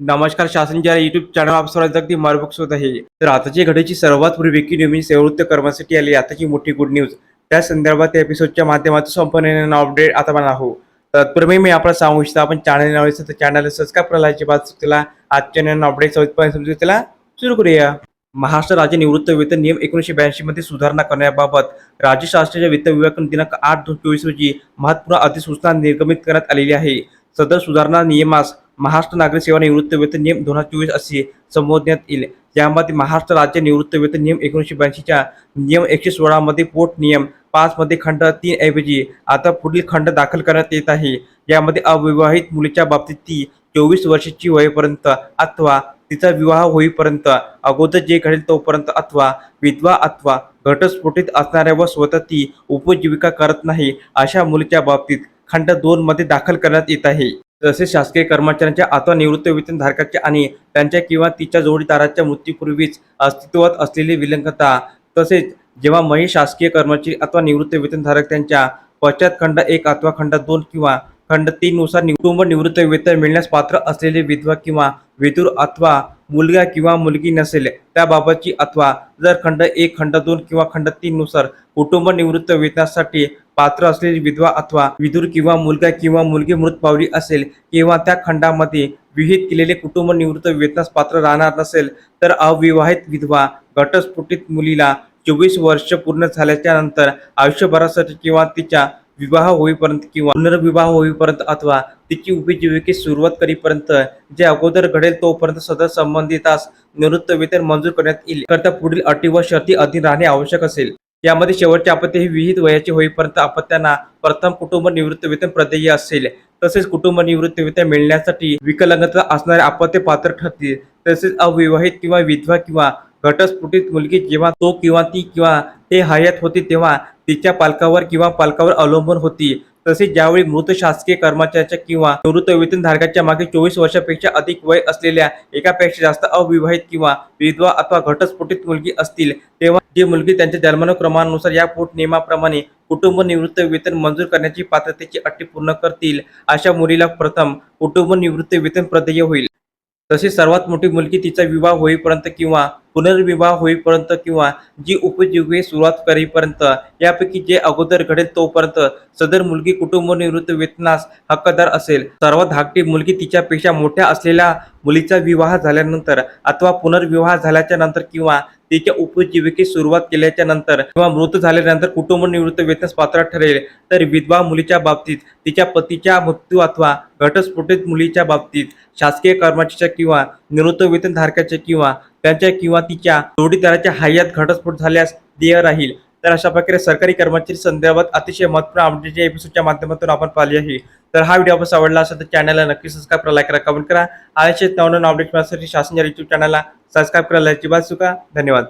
नमस्कार शासनच्या YouTube channel आप सर्वांचं अगदी मार्गदर्शक होत आहे. तर आताची घडीची सर्वात पूर्वी विकी न्यूज सेवृत्त कर्मासाठी आली आताची मोठी गुड न्यूज त्या संदर्भात एपिसोडच्या माध्यमातून संपूर्ण अपडेट आता मला आहो तत्पूर्वी मी आपल्याला सांगू इच्छितो आपण चॅनल नाव तर चॅनल सबस्क्राईब करायची बात तिला आजच्या नवीन अपडेट सहजपणे समजू त्याला सुरू करूया. महाराष्ट्र राज्य निवृत्त वेतन नियम एकोणीशे ब्याऐंशी मध्ये सुधारणा करण्याबाबत राज्य शासनाच्या वित्त विभागाकडून दिनांक आठ दोन चोवीस रोजी महत्त्वपूर्ण अधिसूचना निर्गमित करण्यात आलेली आहे. सदर सुधारणा नियमास महाराष्ट्र नागरिक सेवा निवृत्त वेतन नियम दोन हजार चोवीस असे संबोधण्यात येईल. यामध्ये महाराष्ट्र राज्य निवृत्त वेतन नियम एकोणीसशे ब्याऐंशीच्या नियम एकशे सोळामध्ये पोट नियम पाचमध्ये खंड तीन ऐवजी आता पुढील खंड दाखल करण्यात येत आहे. यामध्ये अविवाहित मुलीच्या बाबतीत ती चोवीस वर्षाची वयपर्यंत अथवा तिचा विवाह होईपर्यंत अगोदर जे घडेल तोपर्यंत अथवा विधवा अथवा घटस्फोटीत असणाऱ्या व स्वतः ती उपजीविका करत नाही अशा मुलीच्या बाबतीत खंड दोन मध्ये दाखल करण्यात येत आहे. तसेच शासकीय कर्मचाऱ्यांच्या अथवा निवृत्त वेतन धारकाच्या आणि त्यांच्या किंवा तिच्या जोडीदाराच्या मृत्यूपूर्वीच अस्तित्वात असलेली विलंगता तसेच जेव्हा मही शासकीय कर्मचारी अथवा निवृत्त वेतनधारक त्यांच्या पश्चात खंड एक अथवा खंड दोन किंवा खंड तीन नुसार कुटुंब निवृत्त वेतन मिळण्यास पात्र असलेले विधवा किंवा विदूर अथवा मुलगा किंवा मुलगी नसेल त्याबाबतची अथवा जर खंड एक खंड दोन किंवा खंड तीन नुसार कुटुंब निवृत्त वेतनासाठी पात्र असलेली विधवा अथवा विदूर किंवा मुलगा किंवा मुलगी मृत पावली असेल किंवा त्या खंडामध्ये विहित केलेले कुटुंब निवृत्त वेतनास पात्र राहणार नसेल तर अविवाहित विधवा घटस्फोटित मुलीला चोवीस वर्ष पूर्ण झाल्याच्यानंतर आयुष्यभरासाठी किंवा तिच्या विवाह होईपर्यंत किंवा पुनर्विवाह होईपर्यंत अथवा तिची उपजीविकेस सुरुवात करीपर्यंत जे अगोदर घडेल तोपर्यंत सदर संबंधितास निवृत्त वेतन मंजूर करण्यात येईल. करता पुढील अटी व शर्ती अधीन राहणे आवश्यक असेल. यामध्ये शेवटचे अपत्य हे विहित वयाचे होईपर्यंत अपत्यांना प्रथम कुटुंब निवृत्त वेतन प्रदेय असेल. तसेच कुटुंब निवृत्त वेतन मिळण्यासाठी विकलांगता असणारे अपत्य पात्र ठरतील. तसेच अविवाहित किंवा विधवा किंवा घटस्फुटीत मुलगी जेव्हा तो किंवा ती किंवा ते हयात होती तेव्हा तिच्या पालकावर किंवा पालकावर अवलंबून होती. तसेच ज्यावेळी मृत शासकीय कर्मचाऱ्याच्या किंवा निवृत्त वेतनधारकाच्या मागे चोवीस वर्षापेक्षा अधिक वय असलेल्या एकापेक्षा जास्त अविवाहित किंवा विधवा अथवा घटस्फोटित मुलगी असतील तेव्हा जी मुलगी त्यांच्या जन्मानुक्रमानुसार या पोट नियमाप्रमाणे कुटुंब निवृत्त वेतन मंजूर करण्याची पात्रतेची अटी पूर्ण करतील अशा मुलीला प्रथम कुटुंब निवृत्त वेतन प्रदेय होईल. तसेच सर्वात मोठी मुलगी तिचा विवाह होईपर्यंत किंवा पुनर्विवाह होईपर्यंत किंवा जी उपजीविके सुरुवात करेपर्यंत यापैकी जे अगोदर घडेल तोपर्यंत सदर मुलगी कुटुंब निवृत्त वेतनास हक्कदार असेल. सर्वात धाकटी मुलगी तिच्यापेक्षा मोठ्या असलेल्या मुलीचा विवाह झाल्यानंतर अथवा पुनर्विवाह झाल्याच्यानंतर किंवा तिच्या उपजीविकेस सुरुवात केल्याच्यानंतर किंवा मृत झाल्यानंतर कुटुंब निवृत्त वेतनास पात्र ठरेल तर विधवा मुलीच्या बाबतीत तिच्या पतीच्या मृत्यू अथवा घटस्फोटित मुलीच्या बाबतीत शासकीय कर्मचाऱ्याच्या किंवा निवृत्त वेतनधारकाच्या किंवा त्यांच्या किंवा तिच्या जोडीदाराच्या हाय्यात घटस्फोट झाल्यास देय राहील. तर अशा प्रकारे सरकारी कर्मचारी संदर्भात अतिशय महत्त्वपूर्ण अपडेटच्या एपिसोडच्या माध्यमातून आपण पाहिली आहे. तर हा व्हिडिओ आपण आवडला असेल तर चॅनलला नक्की सबस्क्राईब करा लाईक करा कमेंट करा. आळशे नवनवीन अपडेट मिळण्यासाठी शासन युट्यूब चॅनलला सबस्क्राईब करायला अजिबात चुका धन्यवाद.